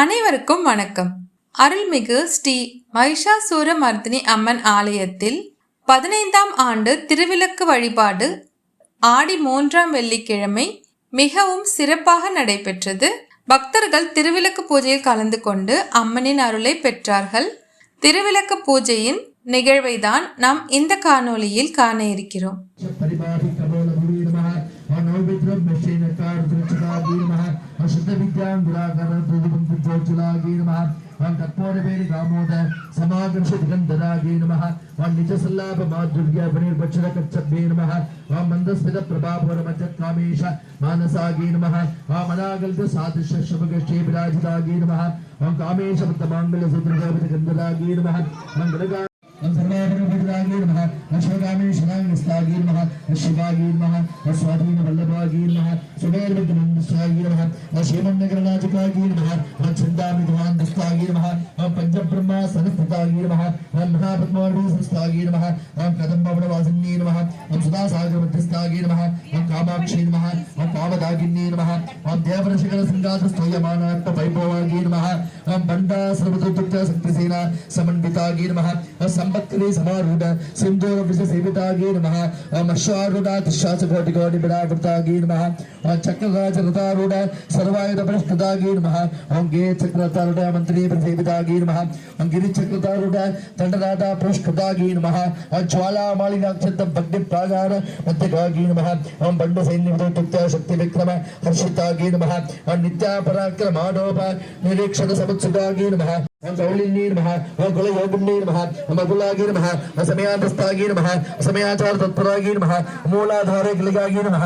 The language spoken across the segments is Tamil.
அனைவருக்கும் வணக்கம். அருள்மிகு ஸ்ரீ மகிஷாசூர மர்தினி அம்மன் ஆலயத்தில் பதினைந்தாம் ஆண்டு திருவிளக்கு வழிபாடு ஆடி மூன்றாம் வெள்ளிக்கிழமை மிகவும் சிறப்பாக நடைபெற்றது. பக்தர்கள் திருவிளக்கு பூஜையில் கலந்து கொண்டு அம்மனின் அருளை பெற்றார்கள். திருவிளக்கு பூஜையின் நிகழ்வை தான் நாம் இந்த காணொளியில் காண இருக்கிறோம். சித்த வித்யாம் குணாகரம் பிரதிபந்தி போச்சுலாகே நம வான் கற்போர பேரு காமோத சமாகர்ஷ திகந்தராகே நம வான் நிஜ சல்லாப மாதுர்ய பனீர் பட்சர கச்சப்பே நம வாம் மந்தஸ்மித பிரபாபுர மஜ காமேஷ மானசாகே நம வாம் அநாகல்த சாதிஷ சுபகஷே நம வாம் காமேஷ மத்த மாங்கல சுத்ரகாபித கந்தராகே நம மங்களகா सर्वाभिर्विदागीर महा अश्वगामी शनांग निस्तागीर महा शिवागीर महा अस्वाधीन वल्लभागीर महा सुबेर विद्वंदस्तागीर महा अशेमन नगरनाजकागीर महा अच्छंदा विद्वान दस्तागीर महा हम पंचम ब्रह्मा सनस्तागीर महा हम महापद्मार्वी संस्तागीर महा हम कदम्ब वनवासिनीर महा हम सुधा सागर मध्यस्तागीर महा हम कामाक्षीर महा हम कामदागिनीर महा हम देवरशकर सिंगात्र स्तोयमानात्म वैभवागीर महा हम बंडा सर्वतुत्व शक्तिसेना समन्वितागीर महा సంపత్కరే సమారూఢ సింధూర వృష సేవితాగే నమ ఓం అశ్వారూఢ త్రిశాస కోటి కోటి బిడాకృతాగే నమ ఓం చక్రరాజ రథారూఢ సర్వాయుధ పరిష్కృతాగే నమ ఓం గే చక్రతారుఢ మంత్రి ప్రసేవితాగే నమ ఓం గిరి చక్రతారుఢ దండరాధ పురస్కృతాగే నమ ఓం జ్వాలామాలినాక్షంత భగ్ని ప్రాగార మధ్యకాగే నమ ఓం బండు సైన్య శక్తి విక్రమ హర్షితాగే నమ ఓం నిత్యాపరాక్రమాడోప నిరీక్షణ సముత్సుతాగే నమ निरीक्षण समुत्सुतागी नमः गौलिनी नमः कुलयोगिनी नमः मकुलागी नमः समयान्तस्तागी नमः समयाचार तत्परागी नमः मूलाधारे किलिकागी नमः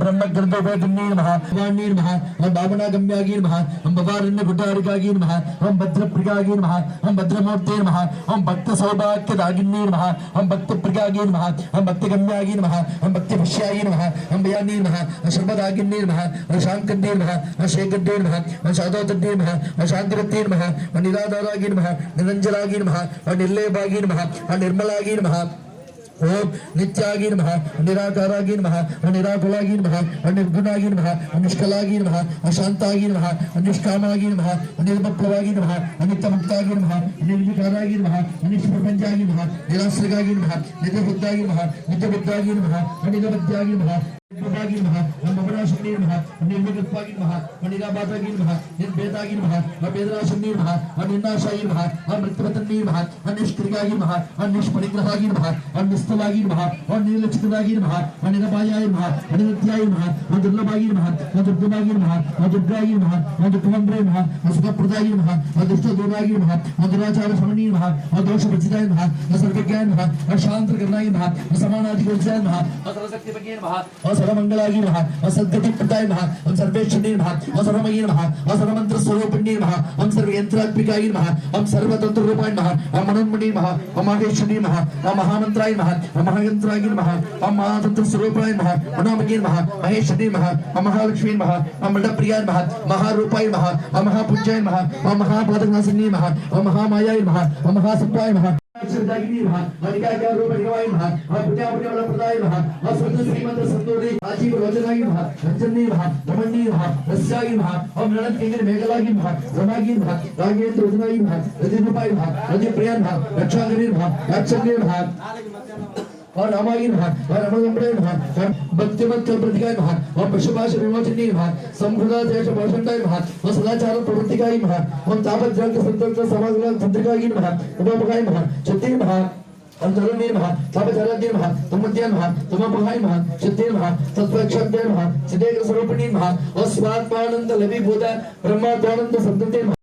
ब्रह्मग्रन्थोपगिनी नमः वाणी नमः बामणागम्यागी नमः बवारण्य गुटारिकागी नमः ओम भद्रप्रियागी नमः ओम भद्रमूर्ते नमः ओम भक्त सौभाग्यदागिनी नमः ओम भक्त प्रियागी नमः ओम भक्तिगम्यागी नमः ओम भक्तिभष्यागी नमः ओम भयानी नमः शर्मदागिनी नमः शांकन्ये नमः शेखड्ये नमः शादोतड्ये नमः शान्तिरत्ये नमः निराधारागी नमः निरञ्जनागी नमः निर्लेपागी नमः निर्मलागी नमः ओम नित्यागी नमः निराकारागी नमः निराकुलागी नमः निर्गुणागी नमः निष्कलागी नमः अशांतागी नमः निष्कामागी नमः निर्मप्लवागी नमः नित्यमुक्तागी नमः निर्विकारागी नमः निष्प्रपंचागी नमः निराश्रगागी नमः नित्यबुद्धागी नमः नित्यबुद्धागी नमः निरवद्यागी नमः ಗಿನ್ ಮಹಾ ನಮ್ಮ ಬಬರಾಶುನೀರ್ ಮಹಾ ನಿರ್ಮಿತಪ್ಪ ಗಿನ್ ಮಹಾ ಮಣಿರಾಬಾತ ಗಿನ್ ಮಹಾ ನಿರ್ಬೇತಾ ಗಿನ್ ಮಹಾ ಅಬೇದರಾಶುನೀರ್ ಮಹಾ ಅನಿಂದಾಶಾಯಿರ್ ಮಹಾ ಅಮೃತವತನೀರ್ ಮಹಾ ಅನಿಷ್ಕ್ರಿಯಾಗಿ ಮಹಾ ಅನಿಷ್ಪರಿಗ್ರಹಾಗಿ ಮಹಾ ಅನಿಸ್ತಲಾಗಿ ಮಹಾ ಅನಿರ್ಲಕ್ಷಿತವಾಗಿ ಮಹಾ ಅನಿರಪಾಯಾಯ ಮಹಾ ಅನಿರತ್ಯಾಯ ಮಹಾ ಅದುರ್ಲಭಾಗಿ ಮಹಾ ಅದುರ್ಗವಾಗಿ ಮಹಾ ಅದುರ್ಗಾಯಿ ಮಹಾ ಅದುರ್ಗವಂದ್ರೆ ಮಹಾ ಅಸುಖಪ್ರದಾಗಿ ಮಹಾ ಅದೃಷ್ಟ ದೂರಾಗಿ ಮಹಾ ಅದುರಾಚಾರ ಸಮಣೀಯ ಮಹಾ ಅದೋಷ ಪ್ರಚಿತಾಯ ಮಹಾ असर्वज्ञान महा अशांत करनाय महा असमानाधिगोचर महा असरसक्ति महा सर्वमंगलागी नमः सद्गति प्रदाय नमः हम सर्वेश्वरी नमः सर्वमयी नमः सर्वमंत्र स्वरूपिणी नमः हम सर्वयंत्रात्मिकाय नमः हम सर्वतंत्र रूपाय नमः हम मनोन्मणि नमः हम माहेश्वरी नमः हम महामंत्राय नमः हम महायंत्राय नमः हम महातंत्र स्वरूपाय नमः मनोमयी नमः महेश्वरी नमः हम महालक्ष्मी नमः हम मंडप्रियाय नमः महारूपाय नमः हम महापूज्याय नमः हम महापादनासिनी नमः हम महामायाय नमः हम महासत्वाय नमः चिंतागिरी भाग अधिका क्या रूप अधिकवाई भाग और पुण्य पुण्य बल प्रदाय भाग और संत श्रीमंत संतोरी आजीव रोजनागी भाग रंजनी भाग रमणी भाग रस्यागी भाग और मृणत केंद्र मेघलागी भाग रमागी भाग रागेंद्र रोजनागी भाग रजनी रूपाई भाग रजनी प्रियान भाग रक्षागिरी भाग रक्षागिरी भाग और रामायण भाग और अमरगंपेण भाग और बच्चे भक्तिमत्व प्रतिकाय भाग और पशुपाश विमोचनीय भाग संप्रदाय भाषणकाय भाग और सदाचार प्रवृत्तिकाय भाग और तापत्र का समाज पत्रिकाय भाग उपोपकाय भाग क्षत्रिय भाग अंतरुणी भाग तापचारज्ञ भाग तमज्ञान भाग तमोपहाय भाग क्षत्रिय भाग तत्वक्षज्ञ भाग सिद्धेन्द्र स्वरूपिणी भाग और स्वात्मानंद लवी बोधा ब्रह्मात्मानंद संतते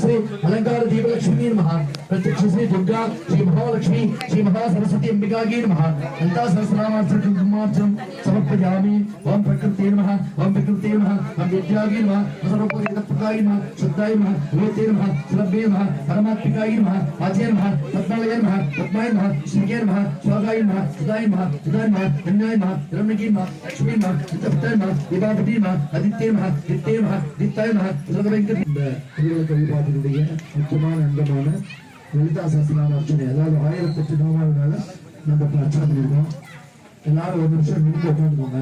श्री अलंकार दीप लक्ष्मी नमः प्रत्यक्ष श्री दुर्गा श्री महालक्ष्मी श्री महासरस्वती अंबिका की नमः ललिता सहस्रनामार्चन कुमार्चन समर्पयामि ओम प्रकृते नमः ओम प्रकृते नमः ओम विद्यागे नमः सर्वोपरितप्रदाय नमः शुद्धाय नमः वेते नमः सुलभे नमः परमात्मिकाय नमः आजय नमः पद्मालय नमः पद्माय नमः श्रीगे नमः स्वागाय नमः सुदाय नमः सुदाय नमः धन्याय नमः रमणीय नमः लक्ष्मी नमः नित्यपताय नमः दिवापति नमः आदित्य नमः दित्य नमः दित्ताय नमः என்னுடைய முக்கியமான அங்கமான லலிதா சஹஸ்ரநாம அர்ச்சனை அதாவது ஆயிரத்தெட்டு நாமாவினால நம்ம பிரச்சனை அர்ச்சனை பண்ணியிருக்கோம். எல்லாரும் ஒரு நிமிஷம் நின்று உட்காந்துக்கோங்க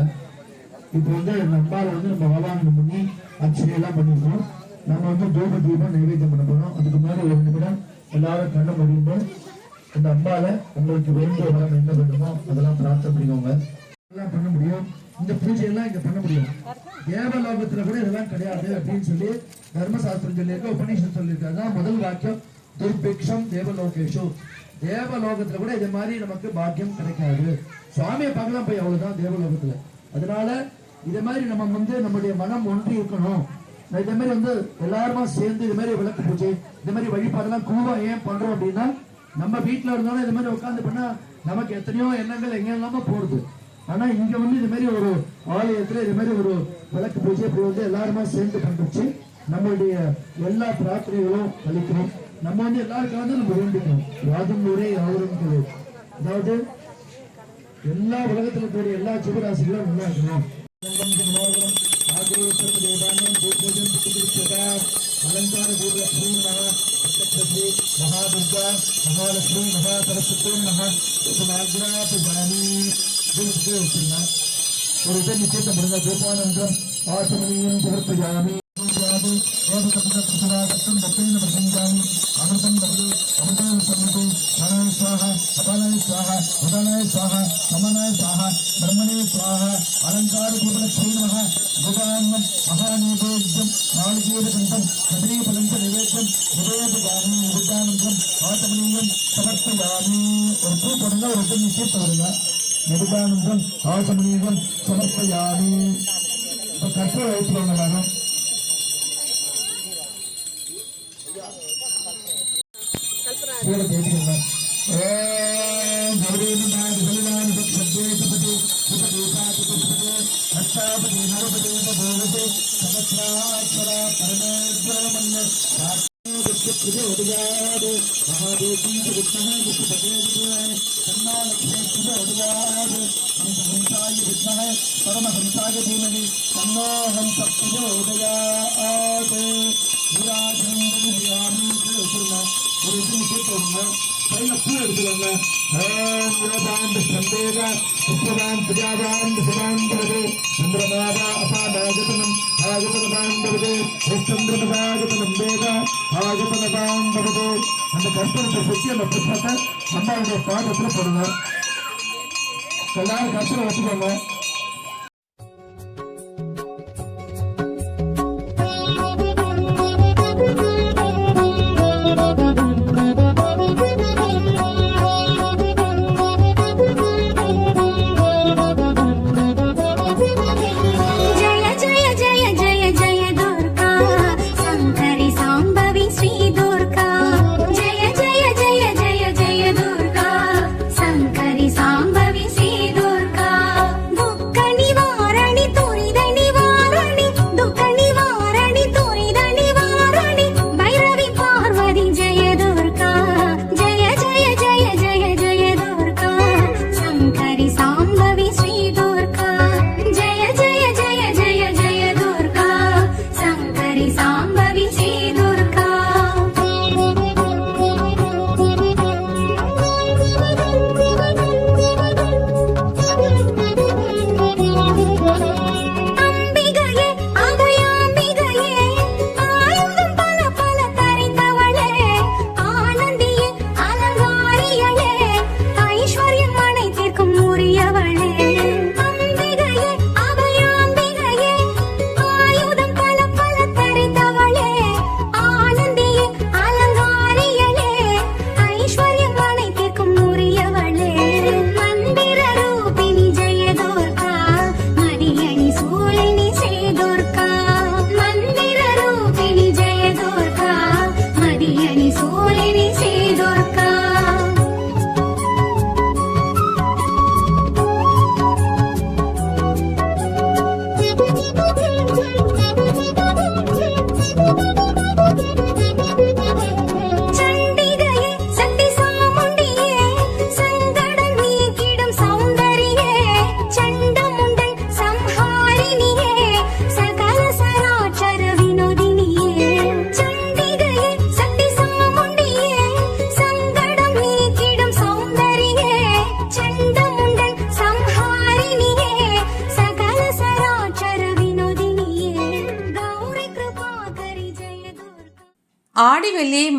இப்போ வந்து நம்மால வந்து நம்ம ஆவாகனம் பண்ணி அர்ச்சனை எல்லாம் பண்ணியிருக்கோம். நம்ம வந்து தூப தீபம் நைவேத்தியம் பண்ண போகிறோம் அதுக்கு முன்னாடி ஒரு நிமிடம் எல்லாரும் கண்ணை முடிந்து அந்த அம்பால உங்களுக்கு வேண்டிய வரம் என்ன பண்ணுமோ அதெல்லாம் பிரார்த்தனை பண்ணிக்கோங்க. எல்லாம் பண்ண முடியும். இந்த பூஜை எல்லாம் இங்க பண்ண முடியும். தேவலோகத்துல கூட இதெல்லாம் கிடையாது அப்படின்னு சொல்லி தர்மசாஸ்திரம் சொல்லியிருக்க உபநிஷம் சொல்லியிருக்காங்க முதல் வாக்கியம். துர்பிக்ஷம் தேவலோகேஷு. தேவலோகத்துல கூட இது மாதிரி நமக்கு பாக்கியம் கிடைக்காது. சுவாமியை பார்க்கலாம் போய் அவ்வளவுதான் தேவலோகத்துல. அதனால இது மாதிரி நம்ம வந்து நம்முடைய மனம் ஒன்றி இருக்கணும். இதே மாதிரி வந்து எல்லாருமா சேர்ந்து இது மாதிரி விளக்கு பூஜை இந்த மாதிரி வழிபாடெல்லாம் குழுவா ஏன் பண்றோம் அப்படின்னா நம்ம வீட்டுல இருந்தாலும் இது மாதிரி உட்கார்ந்து பண்ணா நமக்கு எத்தனையோ எண்ணங்கள் எங்க இல்லாம போறது. ஆனா இங்க வந்து இது மாதிரி ஒரு ஆலயத்துல இது மாதிரி ஒரு விளக்கு பூஜை இப்படி வந்து எல்லாருமே சேர்ந்து பண்றச்சு. நம்மளுடைய எல்லா பிரார்த்தனைகளும் அளிக்கிறோம். நம்ம வந்து எல்லாருக்காக நம்ம வேண்டிக்கணும் யாதும் ஊரே யாவரும் அதாவது எல்லா உலகத்துல கூடிய எல்லா ஜீவராசிகளும் நல்லா இருக்கணும். அலங்கார பூர்லட்சுமி நம சப்தஸ்ரீ மகாதுர்கா மகாலட்சுமி மகாசரஸ்வதி நம சுமாகிராபஜாமி வச்சுருங்க ஒரு இதை நிச்சயத்தை முடிந்த தீபானந்தம் ஆசமனியும் சமர்ப்பயாமி ஒரு பூ போடுங்க ஒரு நிச்சயத்தை வருங்க நிருபானந்தம் ஆசமனியம் சமர்ப்பயாமி இப்ப கற்பூர வயிற்றுவாங்க எல்லாரும் கூட பேசிக்கோங்க ஓம் கௌரீமநாத பலிதான பரமேஸ்வரமன்ன சாட்சியே ஒடியாது மகாதேவி விஷ்ணு விஷ்ணுபதே விஷ்ணு சன்னாலக்ஷ்மி சுப ஒடியாது ஹம்சாய விஷ்ணு பரமஹம்சாய தீமகி தன்னோஹம் சப்துஜ உதயாது விராஜேந்திரியாமி சொல்லுங்க ஒரு இது கேட்டுவாங்க கையில பூ எடுத்துக்கோங்க ஓம் சந்தேக ஆகதனபாந்தரது சந்திரமதாகதனம் வேத ஆகதனபாந்தரது அந்த கற்பூரத்தை சுற்றி அந்த புஷ்பத்தை அம்மாவுடைய பாதத்துல போடுங்க. எல்லாரும் கற்பூரம் வச்சுக்கோங்க.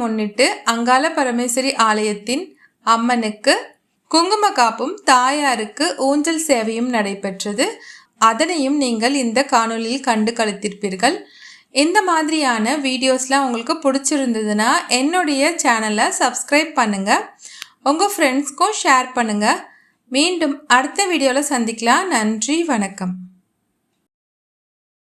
முன்னிட்டு அங்காள பரமேஸ்வரி ஆலயத்தின் அம்மனுக்கு குங்கும காப்பும் தாயாருக்கு ஊஞ்சல் சேவையும் நடைபெற்றது. அதனையும் நீங்கள் இந்த காணொலியில் கண்டு கழித்திருப்பீர்கள் இந்த மாதிரியான வீடியோஸ்லாம் உங்களுக்கு பிடிச்சிருந்ததுன்னா என்னுடைய சேனலை சப்ஸ்கிரைப் பண்ணுங்கள் உங்கள் ஃப்ரெண்ட்ஸ்க்கும் ஷேர் பண்ணுங்கள் மீண்டும் அடுத்த வீடியோவில் சந்திக்கலாம். நன்றி வணக்கம்.